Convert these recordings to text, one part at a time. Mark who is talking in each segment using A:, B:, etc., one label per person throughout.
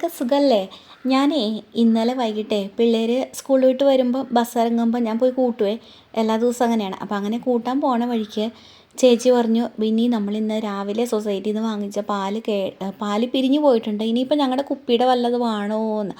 A: എല്ലാവർക്കും സുഖമല്ലേ ഞാനേ ഇന്നലെ വൈകിട്ടേ പിള്ളേർ സ്കൂളിൽ വിട്ട് വരുമ്പോൾ ബസ് ഇറങ്ങുമ്പോൾ ഞാൻ പോയി കൂട്ടുവേ. എല്ലാ ദിവസവും അങ്ങനെയാണ്. അപ്പോൾ അങ്ങനെ കൂട്ടാൻ പോണ വഴിക്ക് ചേച്ചി പറഞ്ഞു ബിന്നി നമ്മൾ ഇന്ന് രാവിലെ സൊസൈറ്റിയിൽ നിന്ന് വാങ്ങിച്ച പാൽ കേ പാൽ പിരിഞ്ഞു പോയിട്ടുണ്ട്. ഇനിയിപ്പോൾ ഞങ്ങളുടെ കുപ്പിയുടെ വല്ലതും ആണോ എന്ന്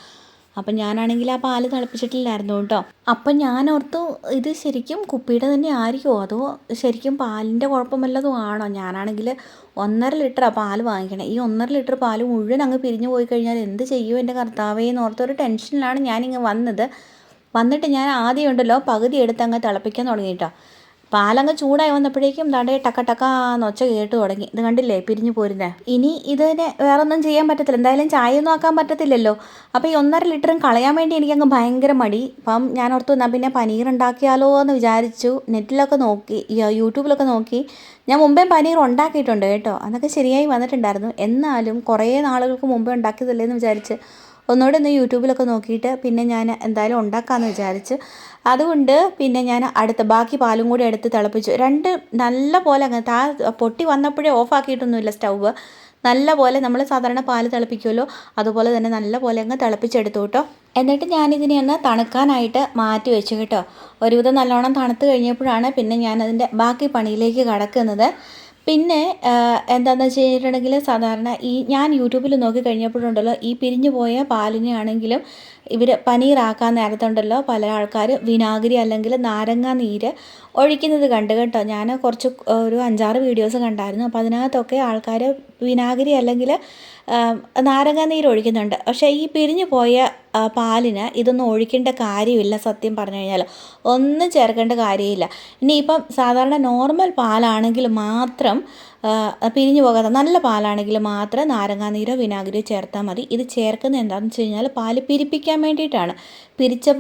A: അപ്പം ഞാനാണെങ്കിൽ ആ പാൽ തിളപ്പിച്ചിട്ടില്ലായിരുന്നു കേട്ടോ. അപ്പം ഞാൻ ഓർത്തു ഇത് ശരിക്കും കുപ്പിയുടെ തന്നെ ആയിരിക്കുമോ അതോ ശരിക്കും പാലിന്റെ കുഴപ്പം വല്ലതും ആണോ? ഞാനാണെങ്കിൽ ഒന്നര ലിറ്ററാണ് പാൽ വാങ്ങിക്കണേ. ഈ ഒന്നര ലിറ്റർ പാൽ മുഴുവൻ അങ്ങ് പിരിഞ്ഞു പോയി കഴിഞ്ഞാൽ എന്ത് ചെയ്യും എന്റെ കർത്താവേ എന്ന് ഓർത്തൊരു ടെൻഷനിലാണ് ഞാനിങ്ങ് വന്നത്. വന്നിട്ട് ഞാൻ ആദ്യം ഉണ്ടല്ലോ പകുതി എടുത്ത് അങ്ങ് തിളപ്പിക്കാൻ തുടങ്ങി കേട്ടോ പാലങ്ങ് ചൂടായി വന്നപ്പോഴേക്കും ദാണ്ടേ ടക്ക ടക്കാന്ന് ഒച്ച കേട്ട് തുടങ്ങി. ഇത് കണ്ടില്ലേ? പിരിഞ്ഞു പോരുന്നത് ഇനി ഇതിനെ വേറെ ഒന്നും ചെയ്യാൻ പറ്റത്തില്ല. എന്തായാലും ചായ ഒന്നും ആക്കാൻ പറ്റത്തില്ലല്ലോ. അപ്പോൾ ഈ ഒന്നര ലിറ്ററും കളയാൻ വേണ്ടി എനിക്ക് എനിക്കങ്ങ് ഭയങ്കര മടി. അപ്പം ഞാൻ ഓർത്ത് എന്നാൽ പിന്നെ പനീർ ഉണ്ടാക്കിയാലോ എന്ന് വിചാരിച്ചു നെറ്റിലൊക്കെ നോക്കി യൂട്യൂബിലൊക്കെ നോക്കി. ഞാൻ മുമ്പേ പനീർ ഉണ്ടാക്കിയിട്ടുണ്ട് കേട്ടോ. അതൊക്കെ ശരിയായി വന്നിട്ടുണ്ടായിരുന്നു. എന്നാലും കുറേ നാളുകൾക്ക് മുമ്പേ ഉണ്ടാക്കിയതല്ലേ എന്ന് വിചാരിച്ച് ഒന്നുകൂടെ ഒന്ന് യൂട്യൂബിലൊക്കെ നോക്കിയിട്ട് പിന്നെ ഞാൻ എന്തായാലും ഉണ്ടാക്കാമെന്ന് വിചാരിച്ച്. അതുകൊണ്ട് പിന്നെ ഞാൻ അടുത്ത ബാക്കി പാലും കൂടി എടുത്ത് തിളപ്പിച്ചു. രണ്ട് നല്ല പോലെ അങ്ങ് താ പൊട്ടി വന്നപ്പോഴേ ഓഫാക്കിയിട്ടൊന്നുമില്ല സ്റ്റൗവ്. നല്ല പോലെ നമ്മൾ സാധാരണ പാൽ തിളപ്പിക്കുമല്ലോ. അതുപോലെ തന്നെ നല്ല പോലെ അങ്ങ് തിളപ്പിച്ചെടുത്തു കേട്ടോ. എന്നിട്ട് ഞാനിതിനെ ഒന്ന് തണുക്കാനായിട്ട് മാറ്റി വെച്ചു കേട്ടോ. ഒരുവിധം നല്ലോണം തണുത്ത് കഴിഞ്ഞപ്പോഴാണ് പിന്നെ ഞാനതിന്റെ ബാക്കി പണിയിലേക്ക് കടക്കുന്നത്. പിന്നെ എന്താണെന്ന് വെച്ച് കഴിഞ്ഞിട്ടുണ്ടെങ്കിൽ സാധാരണ ഈ ഞാൻ യൂട്യൂബിൽ നോക്കി കഴിഞ്ഞപ്പോഴുണ്ടല്ലോ ഈ പിരിഞ്ഞു പോയ പാലിനെ ആണെങ്കിലും ഇവർ പനീറാക്കാൻ നേരത്തുണ്ടല്ലോ പല ആൾക്കാർ വിനാഗിരി അല്ലെങ്കിൽ നാരങ്ങ നീര് ഒഴിക്കുന്നത് കണ്ട് കേട്ടോ. ഞാൻ കുറച്ച് ഒരു അഞ്ചാറ് വീഡിയോസ് കണ്ടായിരുന്നു. അപ്പോൾ അതിനകത്തൊക്കെ ആൾക്കാർ വിനാഗിരി അല്ലെങ്കിൽ നാരങ്ങ നീര് ഒഴിക്കുന്നുണ്ട്. പക്ഷേ ഈ പിരിഞ്ഞു പോയ പാലിന് ഇതൊന്നും ഒഴിക്കേണ്ട കാര്യമില്ല സത്യം പറഞ്ഞു കഴിഞ്ഞാൽ ഒന്നും ചേർക്കേണ്ട കാര്യമില്ല. ഇനിയിപ്പം സാധാരണ നോർമൽ പാലാണെങ്കിൽ മാത്രം പിരിഞ്ഞു പോകാത്ത നല്ല പാലാണെങ്കിൽ മാത്രം നാരങ്ങാനീരോ വിനാഗിരിയോ ചേർത്താൽ മതി. ഇത് ചേർക്കുന്നത് എന്താണെന്ന് വെച്ച് കഴിഞ്ഞാൽ പാൽ പിരിപ്പിക്കാൻ വേണ്ടിയിട്ടാണ്. പിരിച്ച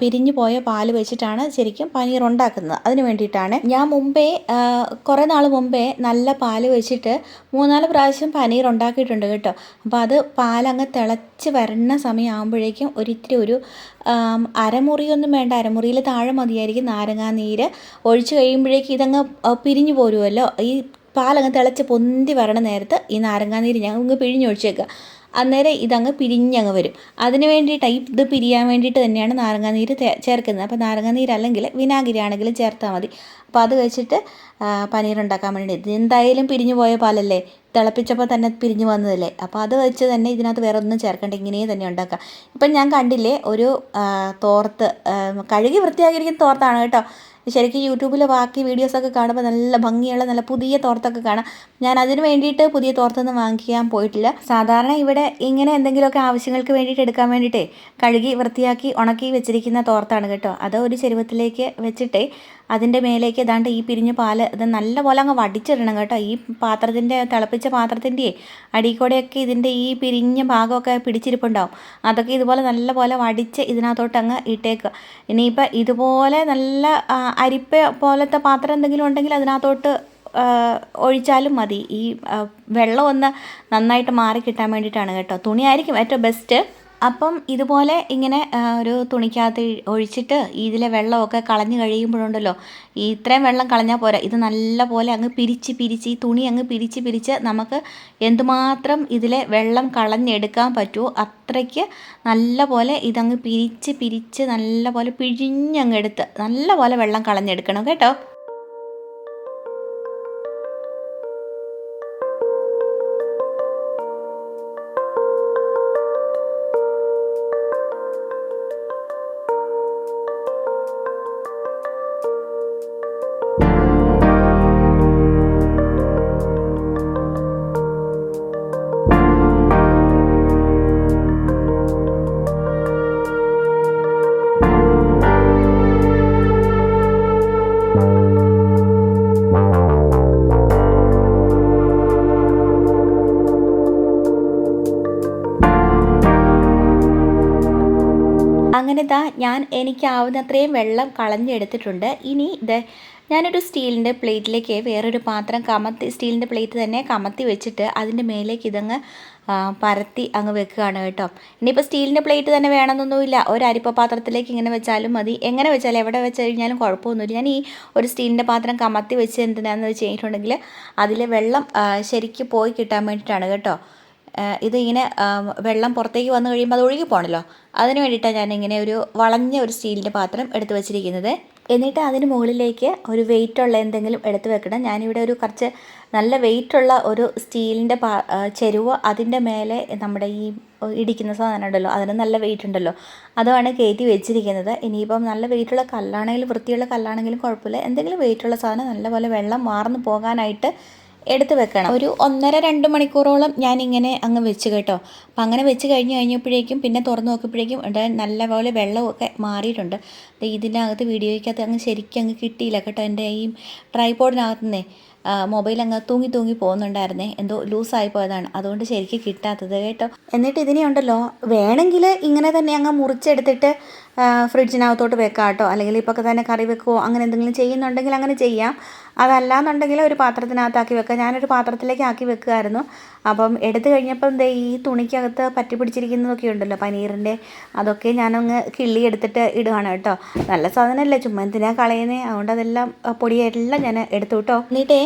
A: പിരിഞ്ഞു പോയ പാൽ വെച്ചിട്ടാണ് ശരിക്കും പനീർ ഉണ്ടാക്കുന്നത്. അതിന് വേണ്ടിയിട്ടാണ്. ഞാൻ മുമ്പേ കുറേ നാൾ മുമ്പേ നല്ല പാൽ വെച്ചിട്ട് മൂന്നാൽ പ്രാവശ്യം പനീർ ഉണ്ടാക്കിയിട്ടുണ്ട് കേട്ടോ. അപ്പോൾ അത് പാലങ്ങ് തിളച്ച് വരുന്ന സമയമാകുമ്പോഴേക്കും ഒരിത്തിരി ഒരു അരമുറിയൊന്നും വേണ്ട അരമുറിയിൽ താഴെ മതിയായിരിക്കും നാരങ്ങാനീര് ഒഴിച്ച് കഴിയുമ്പോഴേക്കും ഇതങ്ങ് പിരിഞ്ഞു പോരുമല്ലോ. ഈ പാലങ്ങ് തിളച്ച് പൊന്തി വരണ നേരത്ത് ഈ നാരങ്ങാനീര് ഞാൻ അങ്ങ് പിഴിഞ്ഞൊഴിച്ചേക്കുക അന്നേരം ഇതങ്ങ് പിരിഞ്ഞങ്ങ് വരും. അതിന് വേണ്ടിയിട്ടാണ് ഈ ഇത് പിരിയാൻ വേണ്ടിയിട്ട് തന്നെയാണ് നാരങ്ങാനീര് ചേർക്കുന്നത്. അപ്പോൾ നാരങ്ങാനീര് അല്ലെങ്കിൽ വിനാഗിരി ആണെങ്കിലും ചേർത്താൽ മതി. അപ്പോൾ അത് വെച്ചിട്ട് പനീർ ഉണ്ടാക്കാൻ വേണ്ടി ഇത് എന്തായാലും പിരിഞ്ഞു പോയ പാലല്ലേ? തിളപ്പിച്ചപ്പോൾ തന്നെ പിരിഞ്ഞു വന്നതല്ലേ? അപ്പോൾ അത് വെച്ച് തന്നെ ഇതിനകത്ത് വേറെ ഒന്നും ചേർക്കേണ്ട. ഇങ്ങനെ തന്നെ ഉണ്ടാക്കാം. ഇപ്പം ഞാൻ കണ്ടില്ലേ ഒരു തോർത്ത് കഴുകി വൃത്തിയാക്കിയിരിക്കുന്ന തോർത്താണ് കേട്ടോ. ശരിക്കും യൂട്യൂബിലെ ബാക്കി വീഡിയോസൊക്കെ കാണുമ്പോൾ നല്ല ഭംഗിയുള്ള നല്ല പുതിയ തോർത്തൊക്കെ കാണാം. ഞാൻ അതിന് വേണ്ടിയിട്ട് പുതിയ തോർത്തൊന്നും വാങ്ങിക്കാൻ പോയിട്ടില്ല. സാധാരണ ഇവിടെ ഇങ്ങനെ എന്തെങ്കിലുമൊക്കെ ആവശ്യങ്ങൾക്ക് വേണ്ടിയിട്ട് എടുക്കാൻ വേണ്ടിയിട്ടേ കഴുകി വൃത്തിയാക്കി ഉണക്കി വെച്ചിരിക്കുന്ന തോർത്താണ് കേട്ടോ. അത് ഒരു ചെരുവത്തിലേക്ക് വെച്ചിട്ടേ അതിന്റെ മേലേക്ക് ഏതാണ്ട് ഈ പിരിഞ്ഞ പാൽ ഇത് നല്ല പോലെ അങ്ങ് വടിച്ചിടണം കേട്ടോ. ഈ പാത്രത്തിന്റെ തിളപ്പിച്ച പാത്രത്തിന്റെ അടിക്കൂടെയൊക്കെ ഇതിന്റെ ഈ പിരിഞ്ഞ ഭാഗമൊക്കെ പിടിച്ചിരിപ്പുണ്ടാവും. അതൊക്കെ ഇതുപോലെ നല്ല പോലെ വടിച്ച് ഇതിനകത്തോട്ട് അങ്ങ് ഇട്ടേക്കുക. ഇനിയിപ്പോൾ ഇതുപോലെ നല്ല അരിപ്പ പോലത്തെ പാത്രം എന്തെങ്കിലും ഉണ്ടെങ്കിൽ അതിനകത്തോട്ട് ഒഴിച്ചാലും മതി. ഈ വെള്ളം ഒന്ന് നന്നായിട്ട് മാറി കിട്ടാൻ വേണ്ടിയിട്ടാണ് കേട്ടോ. തുണിയായിരിക്കും ഏറ്റവും ബെസ്റ്റ് അപ്പം ഇതുപോലെ ഇങ്ങനെ ഒരു തുണിക്കകത്ത് ഒഴിച്ചിട്ട് ഇതിലെ വെള്ളമൊക്കെ കളഞ്ഞു കഴിയുമ്പോഴുണ്ടല്ലോ ഇത്രയും വെള്ളം കളഞ്ഞാൽ പോരാ. ഇത് നല്ല പോലെ അങ്ങ് പിരിച്ച് പിരിച്ച് ഈ തുണി അങ്ങ് പിരിച്ച് പിരിച്ച് നമുക്ക് എന്തുമാത്രം ഇതിലെ വെള്ളം കളഞ്ഞെടുക്കാൻ പറ്റുമോ അത്രയ്ക്ക് നല്ല പോലെ ഇതങ്ങ് പിരിച്ച് പിരിച്ച് നല്ല പോലെ പിഴിഞ്ഞങ്ങ് എടുത്ത് നല്ല പോലെ വെള്ളം കളഞ്ഞെടുക്കണം കേട്ടോ. ദാ ഞാൻ എനിക്കാവുന്നത്രയും വെള്ളം കളഞ്ഞെടുത്തിട്ടുണ്ട്. ഇനി ഇത് ഞാനൊരു സ്റ്റീലിന്റെ പ്ലേറ്റിലേക്ക് വേറൊരു പാത്രം കമത്തി സ്റ്റീലിന്റെ പ്ലേറ്റ് തന്നെ കമത്തി വെച്ചിട്ട് അതിന്റെ മേലേക്ക് ഇതങ്ങ് പരത്തി അങ്ങ് വെക്കുകയാണ് കേട്ടോ. ഇനിയിപ്പോൾ സ്റ്റീലിന്റെ പ്ലേറ്റ് തന്നെ വേണമെന്നൊന്നുമില്ല. ഒരു അരിപ്പ പാത്രത്തിലേക്ക് ഇങ്ങനെ വെച്ചാലും മതി. എങ്ങനെ വെച്ചാലും എവിടെ വെച്ച് കഴിഞ്ഞാലും കുഴപ്പമൊന്നുമില്ല. ഞാൻ ഈ ഒരു സ്റ്റീലിന്റെ പാത്രം കമത്തി വെച്ച് എന്തിനാണെന്ന് വെച്ച് കഴിഞ്ഞിട്ടുണ്ടെങ്കിൽ അതിൽ വെള്ളം ശരിക്ക് പോയി കിട്ടാൻ വേണ്ടിയിട്ടാണ് കേട്ടോ. ഇതിങ്ങനെ വെള്ളം പുറത്തേക്ക് വന്നു കഴിയുമ്പോൾ അത് ഒഴുകി പോകണമല്ലോ അതിന് വേണ്ടിയിട്ടാണ് ഇങ്ങനെ ഒരു വളഞ്ഞ ഒരു സ്റ്റീലിന്റെ പാത്രം എടുത്തു വെച്ചിരിക്കുന്നത്. എന്നിട്ട് അതിന് മുകളിലേക്ക് ഒരു വെയിറ്റുള്ള എന്തെങ്കിലും എടുത്തു വെക്കണം. ഞാനിവിടെ ഒരു കുറച്ച് നല്ല വെയിറ്റുള്ള ഒരു സ്റ്റീലിന്റെ പാ ചെരുവ അതിന്റെ മേലെ നമ്മുടെ ഈ ഇടിക്കുന്ന സാധനം ഉണ്ടല്ലോ അതിന് നല്ല വെയിറ്റ് ഉണ്ടല്ലോ. അതാണ് കയറ്റി വെച്ചിരിക്കുന്നത്. ഇനിയിപ്പം നല്ല വെയിറ്റുള്ള കല്ലാണെങ്കിലും വൃത്തിയുള്ള കല്ലാണെങ്കിലും കുഴപ്പമില്ല. എന്തെങ്കിലും വെയിറ്റുള്ള സാധനം നല്ലപോലെ വെള്ളം മാർന്നു പോകാനായിട്ട് എടുത്ത് വെക്കണം. ഒരു ഒന്നര രണ്ട് മണിക്കൂറോളം ഞാൻ ഇങ്ങനെ അങ്ങ് വെച്ച് കേട്ടോ. അപ്പം അങ്ങനെ വെച്ച് കഴിഞ്ഞ് കഴിഞ്ഞപ്പോഴേക്കും പിന്നെ തുറന്ന് നോക്കിയപ്പോഴേക്കും നല്ലപോലെ വെള്ളമൊക്കെ മാറിയിട്ടുണ്ട്. ഇതിനകത്ത് വീഡിയോയ്ക്കകത്ത് അങ്ങ് ശരിക്കും അങ്ങ് കിട്ടിയില്ല കേട്ടോ എന്റെ ഈ ട്രൈപോഡിനകത്തുനിന്നേ മൊബൈൽ അങ്ങ് തൂങ്ങി തൂങ്ങി പോകുന്നുണ്ടായിരുന്നേ. എന്തോ ലൂസായി പോയതാണ്. അതുകൊണ്ട് ശരിക്കും കിട്ടാത്തത് കേട്ടോ. എന്നിട്ട് ഇതിനെ ഉണ്ടല്ലോ വേണമെങ്കിൽ ഇങ്ങനെ തന്നെ അങ്ങ് മുറിച്ചെടുത്തിട്ട് ഫ്രിഡ്ജിനകത്തോട്ട് വെക്കാം കേട്ടോ. അല്ലെങ്കിൽ ഇപ്പോൾ തന്നെ കറി വെക്കുമോ അങ്ങനെ എന്തെങ്കിലും ചെയ്യുന്നുണ്ടെങ്കിൽ അങ്ങനെ ചെയ്യാം. അതല്ല എന്നുണ്ടെങ്കിൽ ഒരു പാത്രത്തിനകത്താക്കി വെക്കാം. ഞാനൊരു പാത്രത്തിലേക്ക് ആക്കി വെക്കുമായിരുന്നു അപ്പം എടുത്തു കഴിഞ്ഞപ്പം ദേ ഈ തുണിക്കകത്ത് പറ്റി പിടിച്ചിരിക്കുന്നതൊക്കെ ഉണ്ടല്ലോ പനീറിന്റെ. അതൊക്കെ ഞാനങ്ങ് കിള്ളി എടുത്തിട്ട് ഇടുകയാണ് കേട്ടോ. നല്ല സാധനമല്ലേ? ചുമ്മാ എന്തിനാ കളയുന്നത് അതുകൊണ്ട് അതെല്ലാം പൊടിയെല്ലാം ഞാൻ എടുത്തു കേട്ടോ. എന്നിട്ടേ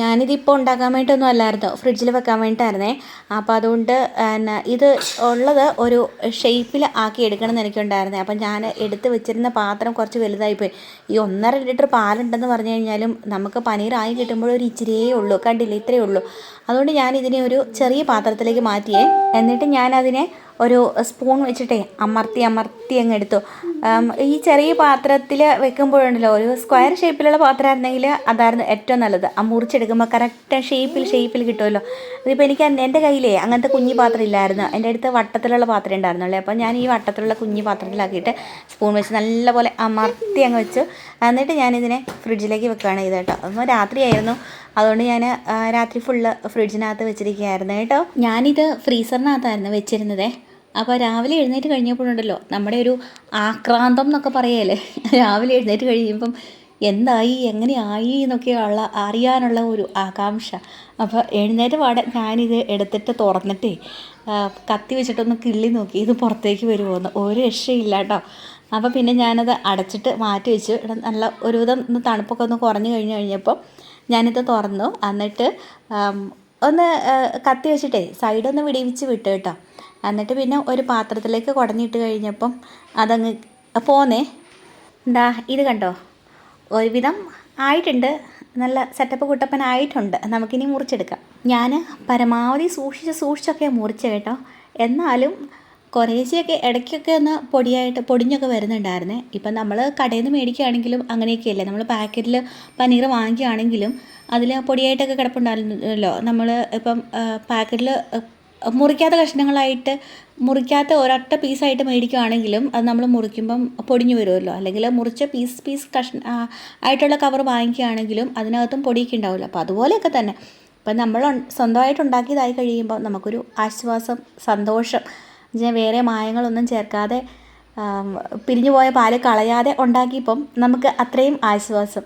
A: ഞാനിതിപ്പോൾ ഉണ്ടാക്കാൻ വേണ്ടിയിട്ടൊന്നും അല്ലായിരുന്നു. ഫ്രിഡ്ജിൽ വെക്കാൻ വേണ്ടിയിട്ടായിരുന്നേ. അപ്പോൾ അതുകൊണ്ട് എന്നാ ഇത് ഉള്ളത് ഒരു ഷേപ്പിൽ ആക്കി എടുക്കണം എന്ന് എനിക്കുണ്ടായിരുന്നേ. അപ്പം ഞാൻ എടുത്ത് വെച്ചിരുന്ന പാത്രം കുറച്ച് വലുതായിപ്പോയി ഈ ഒന്നര ലിറ്റർ പാലുണ്ടെന്ന് പറഞ്ഞു കഴിഞ്ഞാലും നമുക്ക് പനീറായി കിട്ടുമ്പോൾ ഒരു ഇച്ചിരിയേ ഉള്ളൂ. കണ്ടില്ല? ഇത്രയേ ഉള്ളൂ. അതുകൊണ്ട് ഞാൻ ഇതിനെ ഒരു ചെറിയ പാത്രത്തിലേക്ക് മാറ്റിയേ. എന്നിട്ട് ഞാനതിനെ ഒരു സ്പൂൺ വെച്ചിട്ടേ അമർത്തി അമർത്തി അങ്ങ് എടുത്തു. ഈ ചെറിയ പാത്രത്തിൽ വെക്കുമ്പോഴുണ്ടല്ലോ ഒരു സ്ക്വയർ ഷേപ്പിലുള്ള പാത്രമായിരുന്നെങ്കിൽ അതായിരുന്നു ഏറ്റവും നല്ലത്. ആ മുറിച്ചെടുക്കുമ്പോൾ കറക്റ്റ് ഷേപ്പിൽ ഷേപ്പിൽ കിട്ടുമല്ലോ. അതിപ്പോൾ എനിക്ക് എന്റെ- കയ്യിലേ അങ്ങനത്തെ കുഞ്ഞി പാത്രം ഇല്ലായിരുന്നു. എന്റെ അടുത്ത് വട്ടത്തിലുള്ള പാത്രം ഉണ്ടായിരുന്നുള്ളൂ. അപ്പോൾ ഞാൻ ഈ വട്ടത്തിലുള്ള കുഞ്ഞി പാത്രത്തിലാക്കിയിട്ട് സ്പൂൺ വെച്ച് നല്ലപോലെ അമർത്തി അങ്ങ് വെച്ചു. എന്നിട്ട് ഞാനിതിനെ ഫ്രിഡ്ജിലേക്ക് വെക്കുകയാണ് ചെയ്തത് കേട്ടോ. അപ്പോൾ രാത്രിയായിരുന്നു അതുകൊണ്ട് ഞാൻ രാത്രി ഫുള്ള് ഫ്രിഡ്ജിനകത്ത് വെച്ചിരിക്കുകയായിരുന്നു കേട്ടോ. ഞാനിത് ഫ്രീസറിനകത്തായിരുന്നു വെച്ചിരുന്നത്. അപ്പോൾ രാവിലെ എഴുന്നേറ്റ് കഴിഞ്ഞപ്പോഴുണ്ടല്ലോ നമ്മുടെ ഒരു ആക്രാന്തം എന്നൊക്കെ പറയല്ലേ? രാവിലെ എഴുന്നേറ്റ് കഴിയുമ്പം എന്തായി എങ്ങനെയായി എന്നൊക്കെയുള്ള അറിയാനുള്ള ഒരു ആകാംക്ഷ. അപ്പോൾ എഴുന്നേറ്റ് പാടെ ഞാനിത് എടുത്തിട്ട് തുറന്നിട്ടേ കത്തി വെച്ചിട്ടൊന്ന് കിള്ളി നോക്കി ഇത് പുറത്തേക്ക് വരുമോയെന്ന് ഒരു രക്ഷയില്ല കേട്ടോ അപ്പോൾ പിന്നെ ഞാനത് അടച്ചിട്ട് മാറ്റി വെച്ചു. നല്ല ഒരുവിധം ഒന്ന് തണുപ്പൊക്കെ ഒന്ന് കുറഞ്ഞു കഴിഞ്ഞ് കഴിഞ്ഞപ്പോൾ ഞാനിത് തുറന്നു. എന്നിട്ട് ഒന്ന് കത്തി വെച്ചിട്ടേ സൈഡൊന്ന് വിടിവിച്ച് വിട്ടു കേട്ടോ. എന്നിട്ട് പിന്നെ ഒരു പാത്രത്തിലേക്ക് കുടഞ്ഞിട്ട് കഴിഞ്ഞപ്പം അതങ്ങ് പോന്നേ. എന്താ ഇത് കണ്ടോ? ഒരുവിധം ആയിട്ടുണ്ട്. നല്ല സെറ്റപ്പ് കുട്ടപ്പനായിട്ടുണ്ട് നമുക്കിനി മുറിച്ചെടുക്കാം. ഞാൻ പരമാവധി സൂക്ഷിച്ച് സൂക്ഷിച്ചൊക്കെ മുറിച്ച കേട്ടോ. എന്നാലും കുറേശ്ശെയൊക്കെ ഇടയ്ക്കൊക്കെ ഒന്ന് പൊടിയായിട്ട് പൊടിഞ്ഞൊക്കെ വരുന്നുണ്ടായിരുന്നേ. ഇപ്പം നമ്മൾ കടയിൽ നിന്ന് മേടിക്കുകയാണെങ്കിലും അങ്ങനെയൊക്കെയല്ലേ. നമ്മൾ പാക്കറ്റിൽ പനീർ വാങ്ങിക്കുകയാണെങ്കിലും അതിൽ പൊടിയായിട്ടൊക്കെ കിടപ്പുണ്ടായിരുന്നല്ലോ. നമ്മൾ ഇപ്പം പാക്കറ്റിൽ മുറിക്കാത്ത കഷ്ണങ്ങളായിട്ട് മുറിക്കാത്ത ഒരൊറ്റ പീസായിട്ട് മേടിക്കുകയാണെങ്കിലും അത് നമ്മൾ മുറിക്കുമ്പം പൊടിഞ്ഞു വരുമല്ലോ. അല്ലെങ്കിൽ മുറിച്ച പീസ് പീസ് കഷ്ണ ആയിട്ടുള്ള കവർ വാങ്ങിക്കുകയാണെങ്കിലും അതിനകത്തും പൊടിയൊക്കെ ഉണ്ടാവുമല്ലോ. അപ്പോൾ അതുപോലെയൊക്കെ തന്നെ. ഇപ്പം നമ്മൾ സ്വന്തമായിട്ട് ഉണ്ടാക്കിയതായി കഴിയുമ്പോൾ നമുക്കൊരു ആശ്വാസം സന്തോഷം ഞാൻ വേറെ മായങ്ങളൊന്നും ചേർക്കാതെ പിരിഞ്ഞു പോയ പാൽ കളയാതെ ഉണ്ടാക്കിയപ്പം നമുക്ക് അത്രയും ആശ്വാസം.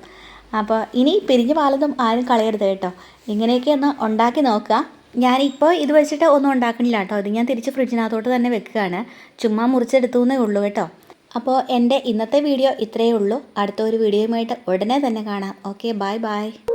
A: അപ്പോൾ ഇനി പിരിഞ്ഞ പാലൊന്നും ആരും കളയരുത് കേട്ടോ. ഇങ്ങനെയൊക്കെ ഒന്ന് ഉണ്ടാക്കി നോക്കുക. ഞാനിപ്പോൾ ഇത് വെച്ചിട്ട് ഒന്നും ഉണ്ടാക്കണില്ല കേട്ടോ. ഇത് ഞാൻ തിരിച്ച് ഫ്രിഡ്ജിനകത്തോട്ട് തന്നെ വെക്കുകയാണ്. ചുമ്മാ മുറിച്ചെടുത്തു എന്നേ ഉള്ളൂ കേട്ടോ. അപ്പോൾ എന്റെ ഇന്നത്തെ വീഡിയോ ഇത്രയേ ഉള്ളൂ. അടുത്ത ഒരു വീഡിയോയുമായിട്ട് ഉടനെ തന്നെ കാണാം. Okay bye bye.